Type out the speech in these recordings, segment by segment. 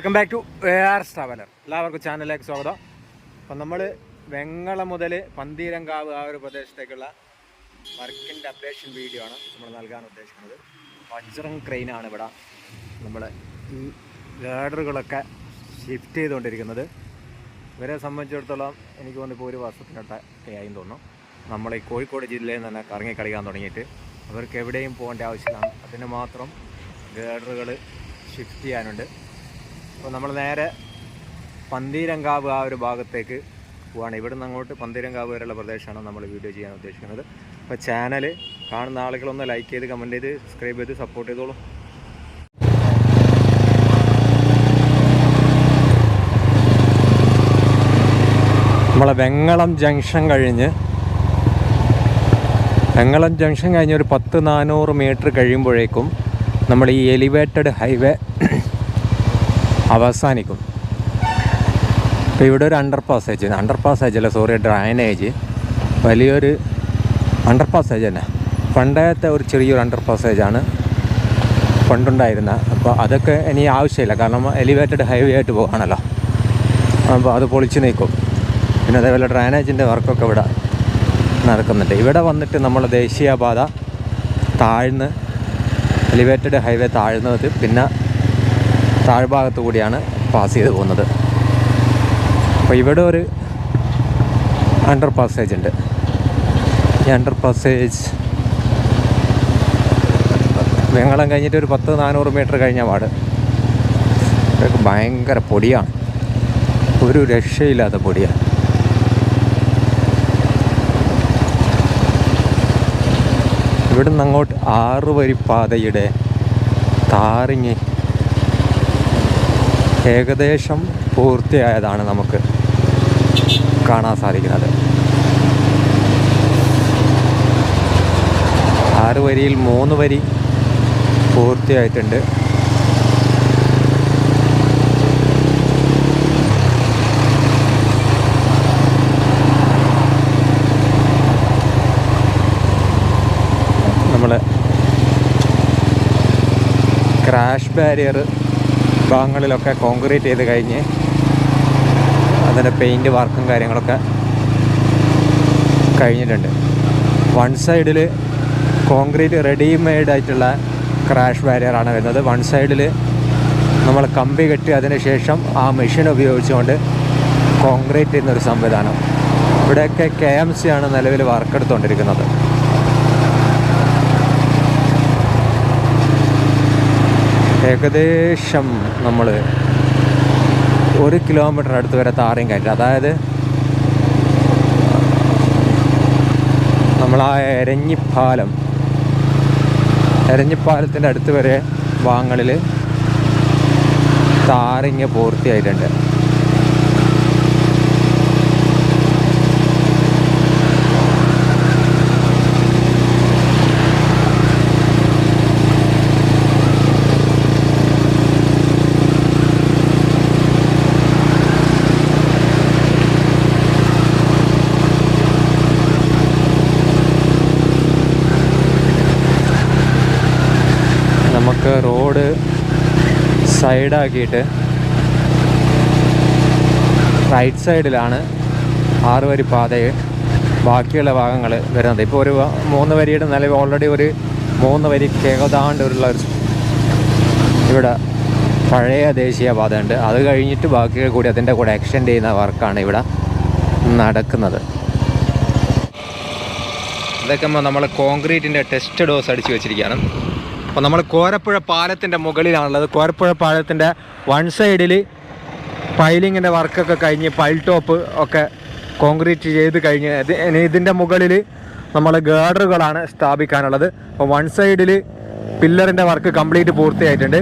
Welcome back to A R traveller എല്ലാവർക്കും ചാനലിലേക്ക് സ്വാഗതം. അപ്പം നമ്മൾ വെങ്ങള മുതൽ പന്തീരങ്കാവ് ആ ഒരു പ്രദേശത്തേക്കുള്ള വർക്കിന്റെ അപ്ഡേഷൻ വീഡിയോ ആണ് നമ്മൾ നൽകാൻ ഉദ്ദേശിക്കുന്നത്. വജ്രം ക്രെയിനാണ് ഇവിടെ നമ്മൾ ഈ ഗാർഡറുകളൊക്കെ ഷിഫ്റ്റ് ചെയ്തുകൊണ്ടിരിക്കുന്നത്. ഇവരെ സംബന്ധിച്ചിടത്തോളം എനിക്ക് തോന്നുന്നു ഇപ്പോൾ ഒരു വർഷത്തിനൊക്കെ ആയി തോന്നുന്നു. നമ്മൾ ഈ കോഴിക്കോട് ജില്ലയിൽ തന്നെ കറങ്ങി കളിക്കാൻ തുടങ്ങിയിട്ട് അവർക്ക് എവിടെയും പോകേണ്ട ആവശ്യമില്ല. അതിന് മാത്രം ഗാർഡറുകൾ ഷിഫ്റ്റ് ചെയ്യാനുണ്ട്. അപ്പോൾ നമ്മൾ നേരെ പന്തീരങ്കാവ് ആ ഒരു ഭാഗത്തേക്ക് പോവാണ്. ഇവിടെ നിന്ന് അങ്ങോട്ട് പന്തീരങ്കാവ് വരെയുള്ള പ്രദേശമാണ് നമ്മൾ വീഡിയോ ചെയ്യാൻ ഉദ്ദേശിക്കുന്നത്. അപ്പോൾ ചാനൽ കാണുന്ന ആളുകളൊന്ന് ലൈക്ക് ചെയ്ത് കമന്റ് ചെയ്ത് സബ്സ്ക്രൈബ് ചെയ്ത് സപ്പോർട്ട് ചെയ്തോളൂ. നമ്മളെ വെങ്ങളം ജംഗ്ഷൻ കഴിഞ്ഞ് വെങ്ങളം ജംഗ്ഷൻ കഴിഞ്ഞ് ഒരു പത്ത് നാനൂറ് മീറ്റർ കഴിയുമ്പോഴേക്കും നമ്മൾ ഈ എലിവേറ്റഡ് ഹൈവേ അവസാനിക്കും അപ്പോൾ ഇവിടെ ഒരു അണ്ടർ പാസേജ് അണ്ടർ പാസേജ് അല്ല സോറി ഡ്രൈനേജ് വലിയൊരു അണ്ടർ പാസേജ് തന്നെ. പണ്ടത്തെ ഒരു ചെറിയൊരു അണ്ടർ പാസേജാണ് പണ്ടുണ്ടായിരുന്ന. അപ്പോൾ അതൊക്കെ ഇനി ആവശ്യമില്ല. കാരണം എലിവേറ്റഡ് ഹൈവേ ആയിട്ട് പോകാണല്ലോ അപ്പോൾ അത് പൊളിച്ച് നീക്കും. പിന്നെ അതേപോലെ ഡ്രൈനേജിന്റെ വർക്കൊക്കെ ഇവിടെ നടക്കുന്നുണ്ട്. ഇവിടെ വന്നിട്ട് നമ്മൾ ദേശീയപാത താഴ്ന്ന് എലിവേറ്റഡ് ഹൈവേ താഴ്ന്നത് പിന്നെ താഴ്ഭാഗത്ത് കൂടിയാണ് പാസ് ചെയ്ത് പോകുന്നത്. അപ്പോൾ ഇവിടെ ഒരു അണ്ടർ പാസേജ് ഉണ്ട്. ഈ അണ്ടർ പാസേജ് വെങ്ങളം കഴിഞ്ഞിട്ട് ഒരു പത്ത് നാനൂറ് മീറ്റർ കഴിഞ്ഞ പാട് ഭയങ്കര പൊടിയാണ്. ഒരു രക്ഷയില്ലാത്ത പൊടിയാണ്. ഇവിടുന്ന് അങ്ങോട്ട് ആറ് വരി പാതയുടെ താറിങ്ങി ഏകദേശം പൂർത്തിയായതാണ് നമുക്ക് കാണാൻ സാധിക്കുന്നത്. ആറ് വരിയിൽ മൂന്ന് വരി പൂർത്തിയായിട്ടുണ്ട്. ക്രാഷ് ബാരിയർ ഭാഗങ്ങളിലൊക്കെ കോൺക്രീറ്റ് ചെയ്ത് കഴിഞ്ഞ് അതിന്റെ പെയിന്റ് വർക്കും കാര്യങ്ങളൊക്കെ കഴിഞ്ഞിട്ടുണ്ട്. വൺ സൈഡിൽ കോൺക്രീറ്റ് റെഡിമെയ്ഡ് ആയിട്ടുള്ള ക്രാഷ് ബാരിയറാണ് വരുന്നത്. വൺ സൈഡിൽ നമ്മൾ കമ്പി കെട്ടി അതിന് ശേഷം ആ മെഷീൻ ഉപയോഗിച്ചുകൊണ്ട് കോൺക്രീറ്റ് ചെയ്യുന്നൊരു സംവിധാനം. ഇവിടെയൊക്കെ കെ എം സി ആണ് നിലവിൽ വർക്ക് ഏകദേശം നമ്മൾ ഒരു കിലോമീറ്റർ അടുത്ത് വരെ താറയും കയറ്റി അതായത് നമ്മൾ ആ എരഞ്ഞിപ്പാലം എരഞ്ഞിപ്പാലത്തിന്റെ അടുത്ത് വരെ ഭാഗങ്ങളിൽ താറിങ് പൂർത്തിയായിട്ടുണ്ട് നമുക്ക് റോഡ് സൈഡാക്കിയിട്ട് റൈറ്റ് സൈഡിലാണ് ആറ് വരി പാതയെ ബാക്കിയുള്ള ഭാഗങ്ങൾ വരുന്നത്. ഇപ്പോൾ ഒരു മൂന്ന് വരിയുടെ നിലവിൽ ഓൾറെഡി ഒരു മൂന്ന് വരി കേതാണ്ട് ഉള്ള ഒരു ഇവിടെ പഴയ ദേശീയപാത ഉണ്ട് അത് കഴിഞ്ഞിട്ട് ബാക്കികൾ കൂടി അതിന്റെ കൂടെ എക്സ്റ്റെൻഡ് ചെയ്യുന്ന വർക്കാണ് ഇവിടെ നടക്കുന്നത്. ഇതൊക്കെ നമ്മൾ കോൺക്രീറ്റിന്റെ ടെസ്റ്റ് ഡോസ് അടിച്ച് വെച്ചിരിക്കുകയാണ്. അപ്പോൾ നമ്മൾ കോരപ്പുഴ പാലത്തിന്റെ മുകളിലാണുള്ളത്. കോരപ്പുഴ പാലത്തിന്റെ വൺ സൈഡിൽ പൈലിങ്ങിന്റെ വർക്കൊക്കെ കഴിഞ്ഞ് പൈൽ ടോപ്പ് ഒക്കെ കോൺക്രീറ്റ് ചെയ്ത് കഴിഞ്ഞ് ഇതിന്റെ മുകളിൽ നമ്മൾ ഗേഡറുകളാണ് സ്ഥാപിക്കാനുള്ളത്. അപ്പോൾ വൺ സൈഡിൽ പില്ലറിന്റെ വർക്ക് കംപ്ലീറ്റ് പൂർത്തിയായിട്ടുണ്ട്.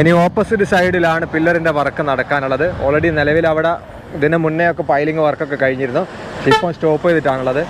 ഇനി ഓപ്പോസിറ്റ് സൈഡിലാണ് പില്ലറിന്റെ വർക്ക് നടക്കാനുള്ളത്. ഓൾറെഡി നിലവിൽ അവിടെ ഇതിന് മുന്നേ ഒക്കെ പൈലിംഗ് വർക്കൊക്കെ കഴിഞ്ഞിരുന്നു. ഇപ്പം സ്റ്റോപ്പ് ചെയ്തിട്ടാണുള്ളത്.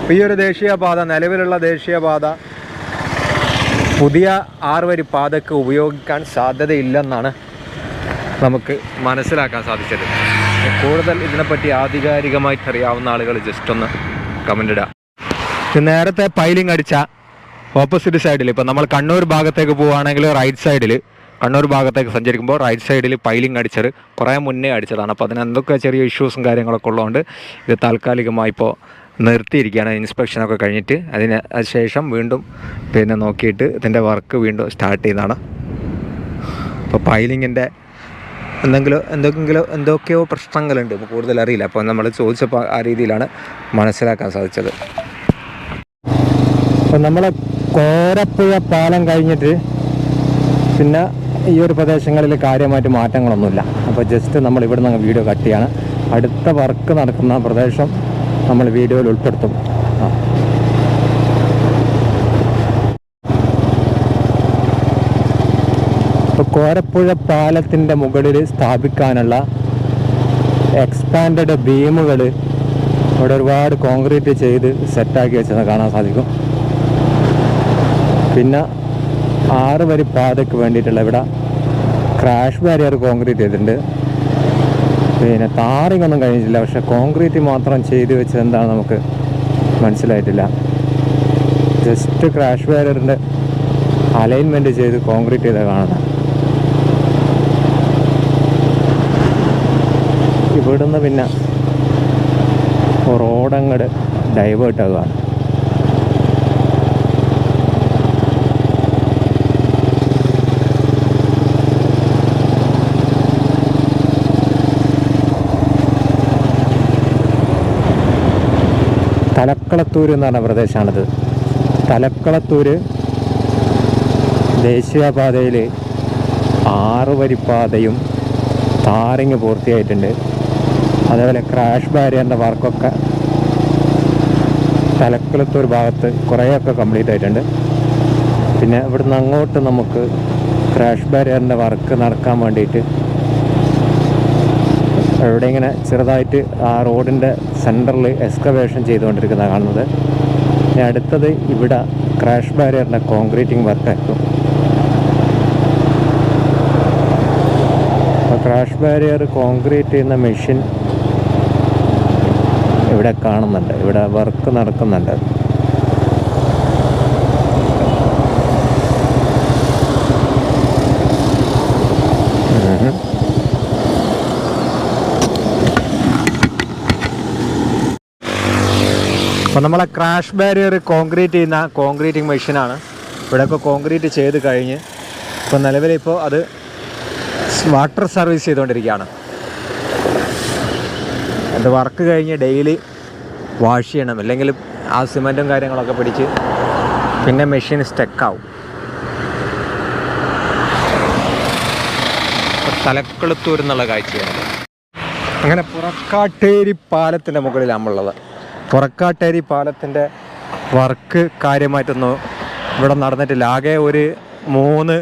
അപ്പോൾ ഈ ഒരു ദേശീയപാത നിലവിലുള്ള ദേശീയപാത പുതിയ ആറുവരി പാതക്ക് ഉപയോഗിക്കാൻ സാധ്യതയില്ലെന്നാണ് നമുക്ക് മനസ്സിലാക്കാൻ സാധിച്ചത്. കൂടുതൽ ഇതിനെപ്പറ്റി ആധികാരികമായിട്ട് അറിയാവുന്ന ആളുകൾ ജസ്റ്റ് ഒന്ന് കമന്റ് ഇടുക നേരത്തെ പൈലിംഗ് അടിച്ച ഓപ്പോസിറ്റ് സൈഡിൽ ഇപ്പം നമ്മൾ കണ്ണൂർ ഭാഗത്തേക്ക് പോവുകയാണെങ്കിൽ റൈറ്റ് സൈഡിൽ കണ്ണൂർ ഭാഗത്തേക്ക് സഞ്ചരിക്കുമ്പോൾ റൈറ്റ് സൈഡിൽ പൈലിംഗ് അടിച്ചത് കുറേ മുന്നേ അടിച്ചതാണ്. അപ്പോൾ അതിന് എന്തൊക്കെ ചെറിയ ഇഷ്യൂസും കാര്യങ്ങളൊക്കെ ഉള്ളതുകൊണ്ട് ഇത് താൽക്കാലികമായി ഇപ്പോൾ നിർത്തിയിരിക്കുകയാണ്. ഇൻസ്പെക്ഷനൊക്കെ കഴിഞ്ഞിട്ട് അതിന് ശേഷം വീണ്ടും പിന്നെ നോക്കിയിട്ട് ഇതിന്റെ വർക്ക് വീണ്ടും സ്റ്റാർട്ട് ചെയ്യുന്നതാണ്. അപ്പോൾ പൈലിങ്ങിന്റെ എന്തെങ്കിലും എന്തെങ്കിലും എന്തൊക്കെയോ പ്രശ്നങ്ങളുണ്ട്. ഇപ്പോൾ കൂടുതൽ അറിയില്ല. അപ്പോൾ നമ്മൾ ചോദിച്ചപ്പോൾ ആ രീതിയിലാണ് മനസ്സിലാക്കാൻ സാധിച്ചത്. അപ്പോൾ നമ്മൾ കോരപ്പുഴ പാലം കഴിഞ്ഞിട്ട് പിന്നെ ഈ ഒരു പ്രദേശങ്ങളിൽ കാര്യമായിട്ട് മാറ്റങ്ങളൊന്നുമില്ല. അപ്പോൾ ജസ്റ്റ് നമ്മൾ ഇവിടെ നിന്ന് വീഡിയോ കട്ട് ചെയ്യാണ്. അടുത്ത വർക്ക് നടക്കുന്ന പ്രദേശം നമ്മൾ വീഡിയോയിൽ ഉൾപ്പെടുത്തും. കോരപ്പുഴ പാലത്തിന്റെ മുകളിൽ സ്ഥാപിക്കാനുള്ള എക്സ്പാൻഡഡ് ബീമുകൾ ഇവിടെ ഒരുപാട് കോൺക്രീറ്റ് ചെയ്ത് സെറ്റാക്കി വെച്ചത് കാണാൻ സാധിക്കും. പിന്നെ ആറ് വരി പാതയ്ക്ക് വേണ്ടിയിട്ടുള്ള ഇവിടെ ക്രാഷ് ബാരിയർ കോൺക്രീറ്റ് ചെയ്തിട്ടുണ്ട്. പിന്നെ ടാറിംഗ് ഒന്നും കഴിഞ്ഞിട്ടില്ല. പക്ഷെ കോൺക്രീറ്റ് മാത്രം ചെയ്ത് വെച്ചത് എന്താണ് നമുക്ക് മനസ്സിലായിട്ടില്ല. ജസ്റ്റ് ക്രാഷ് ബാരിയറിന്റെ അലൈൻമെന്റ് ചെയ്ത് കോൺക്രീറ്റ് ചെയ്താൽ കാണുന്നത് ഇവിടുന്ന് പിന്നെ റോഡങ്ങട് ഡൈവേർട്ട് തലക്കളത്തൂർ എന്ന് പറഞ്ഞ പ്രദേശമാണിത്. തലക്കളത്തൂർ ദേശീയപാതയിൽ ആറ് വരിപ്പാതയും താറിങ് പൂർത്തിയായിട്ടുണ്ട്. അതേപോലെ ക്രാഷ് ബാരിയറിന്റെ വർക്കൊക്കെ തലക്കുളത്തൂർ ഭാഗത്ത് കുറേയൊക്കെ കംപ്ലീറ്റ് ആയിട്ടുണ്ട്. പിന്നെ ഇവിടുന്ന് അങ്ങോട്ട് നമുക്ക് ക്രാഷ് ബാരിയറിന്റെ വർക്ക് നടക്കാൻ വേണ്ടിയിട്ട് ഇവിടെ ഇങ്ങനെ ചെറുതായിട്ട് ആ റോഡിന്റെ സെന്ററിൽ എക്സ്കവേഷൻ ചെയ്തുകൊണ്ടിരിക്കുന്ന കാണുന്നത്. ഇനി അടുത്തത് ഇവിടെ ക്രാഷ് ബാരിയറിന്റെ കോൺക്രീറ്റിംഗ് വർക്കായിരുന്നു ക്രാഷ് ബാരിയർ കോൺക്രീറ്റ് ചെയ്യുന്ന മെഷീൻ ഇവിടെ കാണുന്നുണ്ട്. ഇവിടെ വർക്ക് നടക്കുന്നുണ്ട്. അപ്പോൾ നമ്മളെ ക്രാഷ് ബാരിയർ കോൺക്രീറ്റ് ചെയ്യുന്ന കോൺക്രീറ്റിംഗ് മെഷീനാണ് ഇവിടെ ഇവിടെയൊക്കെ കോൺക്രീറ്റ് ചെയ്ത് കഴിഞ്ഞ് ഇപ്പോൾ നിലവിലിപ്പോൾ അത് വാട്ടർ സർവീസ് ചെയ്തുകൊണ്ടിരിക്കുകയാണ്. അത് വർക്ക് കഴിഞ്ഞ് ഡെയിലി വാഷ് ചെയ്യണം. അല്ലെങ്കിൽ ആ സിമന്റും കാര്യങ്ങളൊക്കെ പിടിച്ച് പിന്നെ മെഷീൻ സ്റ്റക്കാവും തലക്കുളത്തൂർ എന്നുള്ള കാഴ്ചയാണ്. അങ്ങനെ പുറക്കാട്ടേരി പാലത്തിന്റെ മുകളിൽ പുറക്കാട്ടേരി പാലത്തിന്റെ വർക്ക് കാര്യമായിട്ടൊന്നും ഇവിടെ നടന്നിട്ടില്ല. ആകെ ഒരു മൂന്ന്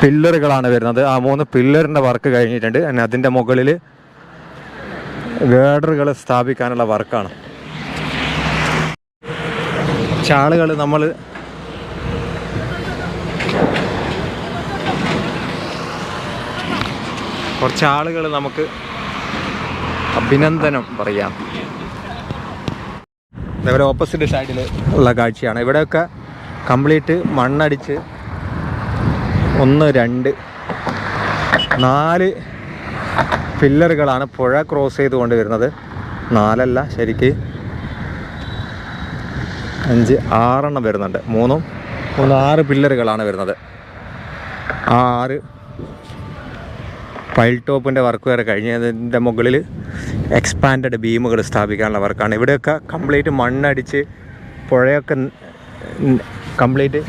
പില്ലറുകളാണ് വരുന്നത്. ആ മൂന്ന് പില്ലറിന്റെ വർക്ക് കഴിഞ്ഞിട്ടുണ്ട്. അതിന്റെ മുകളിൽ ഗേഡറുകൾ സ്ഥാപിക്കാനുള്ള വർക്കാണ്. ചാളുകൾ നമ്മൾ കുറച്ച് ആളുകൾ നമുക്ക് അഭിനന്ദനം പറയാം. ഇതേപോലെ ഓപ്പോസിറ്റ് സൈഡിൽ ഉള്ള കാഴ്ചയാണ്. ഇവിടെയൊക്കെ കംപ്ലീറ്റ് മണ്ണടിച്ച് ഒന്ന് രണ്ട് നാല് പില്ലറുകളാണ് പുഴ ക്രോസ് ചെയ്തുകൊണ്ട് വരുന്നത് നാലല്ല ശരിക്ക് അഞ്ച് ആറെണ്ണം വരുന്നുണ്ട്. മൂന്നും മൂന്ന് ആറ് പില്ലറുകളാണ് വരുന്നത്. ആറ് പൈൽ ടോപ്പിന്റെ വർക്ക് വരെ കഴിഞ്ഞതിന്റെ മുകളിൽ എക്സ്പാൻഡഡ് ബീമുകൾ സ്ഥാപിക്കാനുള്ള വർക്കാണ്. ഇവിടെയൊക്കെ കംപ്ലീറ്റ് മണ്ണടിച്ച് പുഴയൊക്കെ കംപ്ലീറ്റ്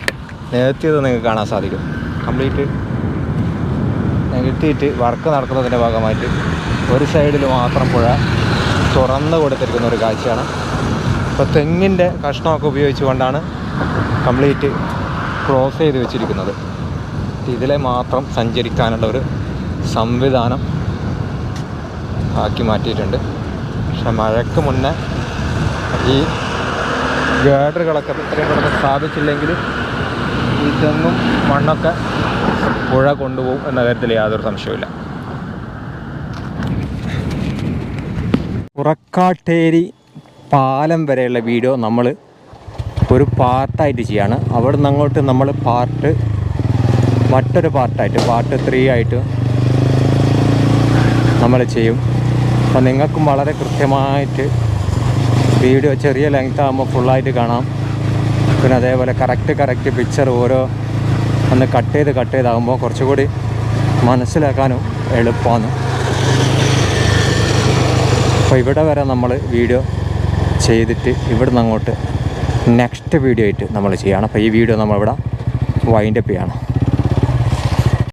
നികത്തിയത് നിങ്ങൾക്ക് കാണാൻ സാധിക്കും. കംപ്ലീറ്റ് നികത്തിയിട്ട് വർക്ക് നടക്കുന്നതിന്റെ ഭാഗമായിട്ട് ഒരു സൈഡിൽ മാത്രം പുഴ തുറന്നു കൊടുത്തിരിക്കുന്ന ഒരു കാഴ്ചയാണ്. ഇപ്പോൾ തെങ്ങിന്റെ കഷ്ണമൊക്കെ ഉപയോഗിച്ചുകൊണ്ടാണ് കംപ്ലീറ്റ് ക്രോസ് ചെയ്ത് വെച്ചിരിക്കുന്നത്. ഇതിലെ മാത്രം സഞ്ചരിക്കാനുള്ള ഒരു സംവിധാനം ആക്കി മാറ്റിയിട്ടുണ്ട്. പക്ഷെ മഴയ്ക്ക് മുന്നേ ഈ ഗേഡറുകളൊക്കെ ഇത്രയും പെട്ടെന്ന് സ്ഥാപിച്ചില്ലെങ്കിൽ ഇതൊന്നും മണ്ണൊക്കെ പുഴ കൊണ്ടുപോകും എന്ന കാര്യത്തിൽ യാതൊരു സംശയവുമില്ല. പുറക്കാട്ടേരി പാലം വരെയുള്ള വീഡിയോ നമ്മൾ ഒരു പാർട്ടായിട്ട് ചെയ്യാണ്. അവിടെ നിന്ന് അങ്ങോട്ട് നമ്മൾ പാർട്ട് മറ്റൊരു പാർട്ടായിട്ട് പാർട്ട് ത്രീ ആയിട്ട് നമ്മൾ ചെയ്യും. അപ്പോൾ നിങ്ങൾക്കും വളരെ കൃത്യമായിട്ട് വീഡിയോ ചെറിയ ലെങ്ത് ആകുമ്പോൾ ഫുള്ളായിട്ട് കാണാം. പിന്നെ അതേപോലെ കറക്റ്റ് കറക്റ്റ് പിക്ചർ ഓരോ ഒന്ന് കട്ട് ചെയ്ത് കട്ട് ചെയ്താകുമ്പോൾ കുറച്ചുകൂടി മനസ്സിലാക്കാനും എളുപ്പമാണ്. അപ്പോൾ ഇവിടെ വരെ നമ്മൾ വീഡിയോ ചെയ്തിട്ട് ഇവിടുന്ന് അങ്ങോട്ട് നെക്സ്റ്റ് വീഡിയോ ആയിട്ട് നമ്മൾ ചെയ്യണം. അപ്പോൾ ഈ വീഡിയോ നമ്മളിവിടെ വൈൻഡപ്പ് ചെയ്യണം.